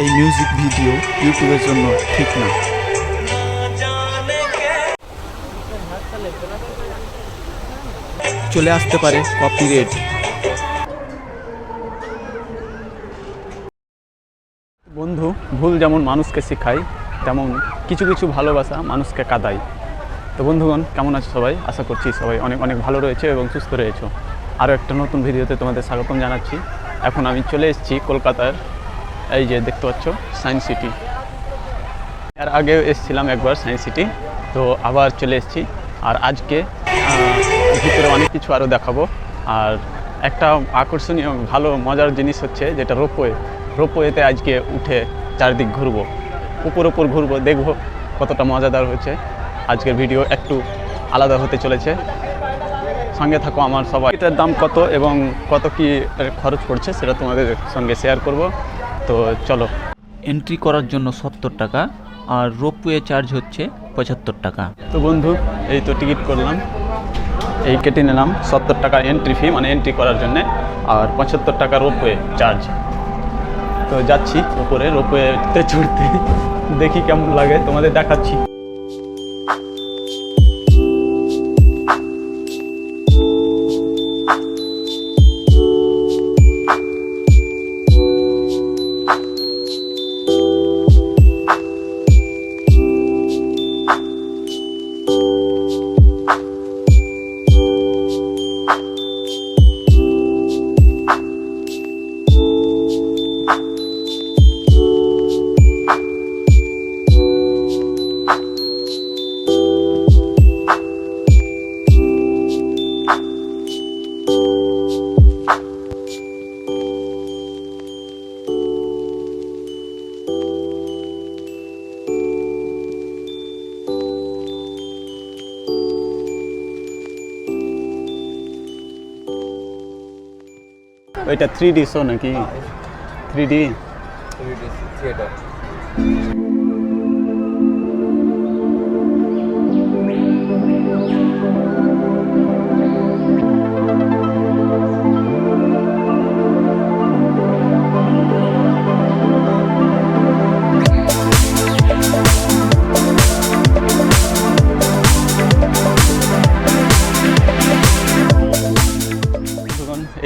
এই music video ইউটিউবের জন্য ঠিক না। চলে আসতে পারে কপিরেট বন্ধু, ভুল যেমন মানুষকে শেখায় তেমন কিছু কিছু ভালোবাসা মানুষকে কাদায় তো বন্ধুগণ, কেমন আছো সবাই? আশা করছি সবাই অনেক অনেক ভালো রয়েছে এবং সুস্থ রয়েছে। আরও একটা নতুন ভিডিওতে তোমাদের স্বাগতম জানাচ্ছি। এখন আমি চলে এসেছি কলকাতার এই যে দেখতে পাচ্ছ সায়েন্স সিটি এর আগেও এসেছিলাম একবার সায়েন্স সিটি তো আবার চলে এসেছি। আর আজকে ভিতরে অনেক কিছু আরও দেখাবো। আর একটা আকর্ষণীয়, ভালো, মজার জিনিস হচ্ছে যেটা রোপওয়ে। রোপওয়েতে আজকে উঠে চারদিক ঘুরবো। উপর উপর ঘুরবো, দেখব কতটা মজাদার হচ্ছে আজকের ভিডিও একটু আলাদা হতে চলেছে। সঙ্গে থাকো আমার সবাই। এটার দাম কত এবং কত কি খরচ পড়ছে সেটা তোমাদের সঙ্গে শেয়ার করব। তো চলো। এন্ট্রি করার জন্য সত্তর টাকা আর রোপওয়ে চার্জ হচ্ছে পঁচাত্তর টাকা। তো বন্ধু, এই তো টিকিট করলাম। এই কেটে নিলাম সত্তর টাকা এন্ট্রি ফি মানে এন্ট্রি করার জন্য, আর পঁচাত্তর টাকা রোপওয়ে চার্জ তো যাচ্ছি উপরে রোপওয়েতে চড়তে। দেখি কেমন লাগে, তোমাদের দেখাচ্ছি। ওইটা থ্রি ডি শো নাকি? থ্রি ডি বন্ধুগণ,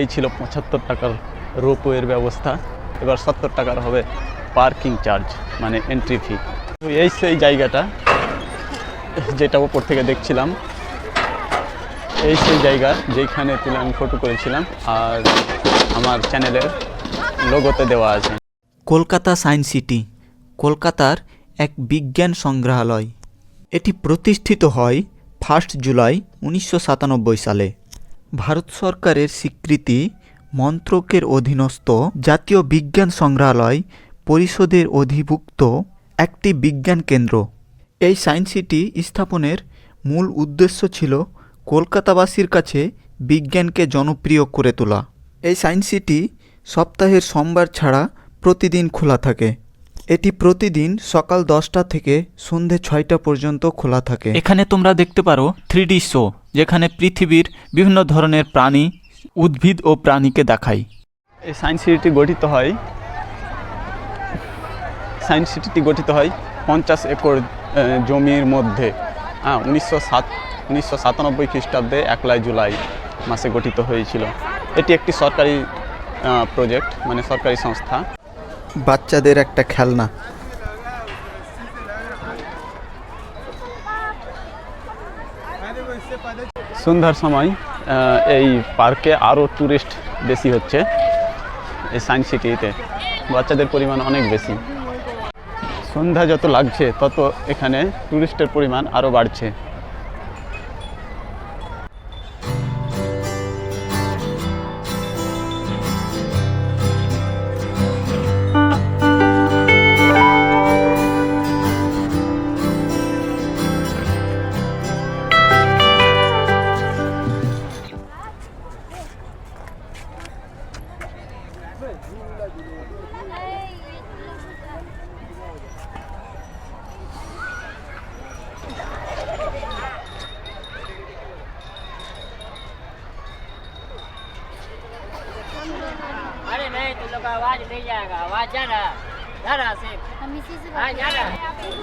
এই ছিল পঁচাত্তর টাকার রোপওয়ের ব্যবস্থা। এবার সত্তর টাকার হবে পার্কিং চার্জ মানে এন্ট্রি ফি এই সেই জায়গাটা, যেটা ওপর থেকে দেখছিলাম। এই সেই জায়গা যেখানে তুলে আমি ফটো করেছিলাম, আর আমার চ্যানেলের লোগোতে দেওয়া আছে। কলকাতা সায়েন্স সিটি কলকাতার এক বিজ্ঞান সংগ্রহালয়। এটি প্রতিষ্ঠিত হয় ফার্স্ট জুলাই উনিশশো সাতানব্বই সালে। ভারত সরকারের স্বীকৃতি মন্ত্রকের অধীনস্থ জাতীয় বিজ্ঞান সংগ্রহালয় পরিষদের অধিভুক্ত একটি বিজ্ঞান কেন্দ্র। এই সায়েন্স সিটি স্থাপনের মূল উদ্দেশ্য ছিল কলকাতাবাসীর কাছে বিজ্ঞানকে জনপ্রিয় করে তোলা। এই সায়েন্স সিটি সপ্তাহের সোমবার ছাড়া প্রতিদিন খোলা থাকে। এটি প্রতিদিন সকাল দশটা থেকে সন্ধে ছয়টা পর্যন্ত খোলা থাকে। এখানে তোমরা দেখতে পারো থ্রি শো যেখানে পৃথিবীর বিভিন্ন ধরনের প্রাণী উদ্ভিদ ও প্রাণীকে দেখায়। এই সায়েন্স সিটিটি গঠিত হয় সায়েন্স সিটিটি গঠিত হয় পঞ্চাশ একর জমির মধ্যে। হ্যাঁ উনিশশো সাত উনিশশো সাতানব্বই খ্রিস্টাব্দে একলাই জুলাই মাসে গঠিত হয়েছিল। এটি একটি সরকারি প্রজেক্ট মানে সরকারি সংস্থা। বাচ্চাদের একটা খেলনা। সন্ধ্যার সময় এই পার্কে আরও ট্যুরিস্ট বেশি হচ্ছে। এই সায়েন্স সিটিতে। বাচ্চাদের পরিমাণ অনেক বেশি। সন্ধ্যা যত লাগছে, তত এখানে ট্যুরিস্টের পরিমাণ আরও বাড়ছে। अरे नहीं तुम लोग का आवाज नहीं जाएगा आवाज जा रहा है हम इसी से बात कर रहे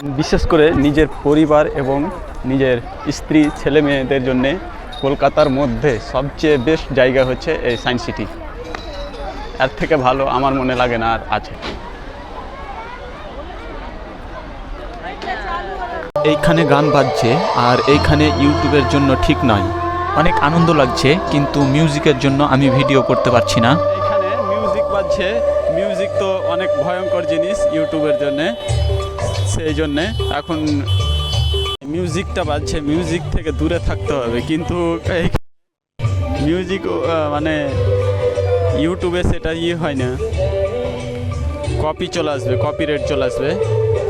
বিশেষ করে নিজের পরিবার এবং নিজের স্ত্রী ছেলে মেয়েদের জন্যে কলকাতার মধ্যে সবচেয়ে বেস্ট জায়গা হচ্ছে এই সায়েন্স সিটি এর থেকে ভালো আমার মনে লাগে না আর আছে। এইখানে গান বাজছে আর এইখানে ইউটিউবের জন্য ঠিক নয়। অনেক আনন্দ লাগছে কিন্তু মিউজিকের জন্য আমি ভিডিও করতে পারছি না। এখানে মিউজিক বাজছে। মিউজিক তো অনেক ভয়ঙ্কর জিনিস ইউটিউবের জন্যে। সেই জন্যে এখন মিউজিকটা বাজছে মিউজিক থেকে দূরে থাকতে হবে। কিন্তু এই মিউজিক মানে ইউটিউবে সেটা ইয়ে হয় না। কপি চলে আসবে কপি রেট চলে আসবে।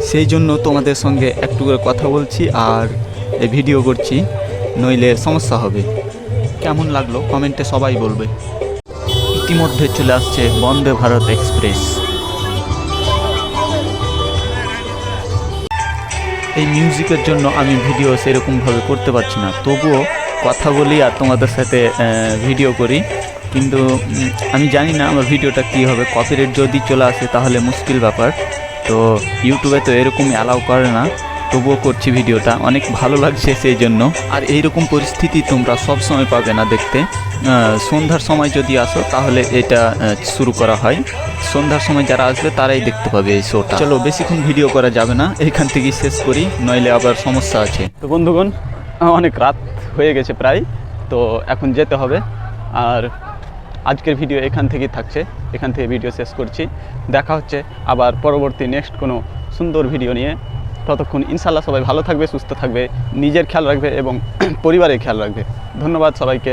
সেই জন্য তোমাদের সঙ্গে একটু করে কথা বলছি আর এই ভিডিও করছি, নইলে সমস্যা হবে। কেমন লাগল? কমেন্টে সবাই বলবে। ইতিমধ্যে চলে আসছে বন্দে ভারত এক্সপ্রেস। এই মিউজিকের জন্য আমি ভিডিও সেরকমভাবে করতে পারছি না। তবুও কথা বলি আর তোমাদের সাথে ভিডিও করি। কিন্তু আমি জানি না আমার ভিডিওটা কী হবে কপিরাইট যদি চলে আসে তাহলে মুশকিল ব্যাপার। তো ইউটিউবে তো এরকমই অ্যালাউ করে না, তবুও করছি ভিডিওটা। অনেক ভালো লাগছে সেই জন্য। আর এইরকম পরিস্থিতি তোমরা সব সময় পাবে না দেখতে। সন্ধ্যার সময় যদি আসো তাহলে এটা শুরু করা হয়। সন্ধ্যার সময় যারা আসবে, তারাই দেখতে পাবে এই শোটা। চলো, বেশিক্ষণ ভিডিও করা যাবে না, এখান থেকেই শেষ করি, নইলে আবার সমস্যা আছে। তো বন্ধুগণ, অনেক রাত হয়ে গেছে প্রায়, তো এখন যেতে হবে। আর আজকের ভিডিও এখান থেকেই থাকছে, এখান থেকে ভিডিও শেষ করছি। দেখা হচ্ছে আবার পরবর্তী নেক্সট কোনো সুন্দর ভিডিও নিয়ে। ততক্ষণ ইনশাল্লাহ সবাই ভালো থাকবে, সুস্থ থাকবে, নিজের খেয়াল রাখবে এবং পরিবারের খেয়াল রাখবে। ধন্যবাদ সবাইকে।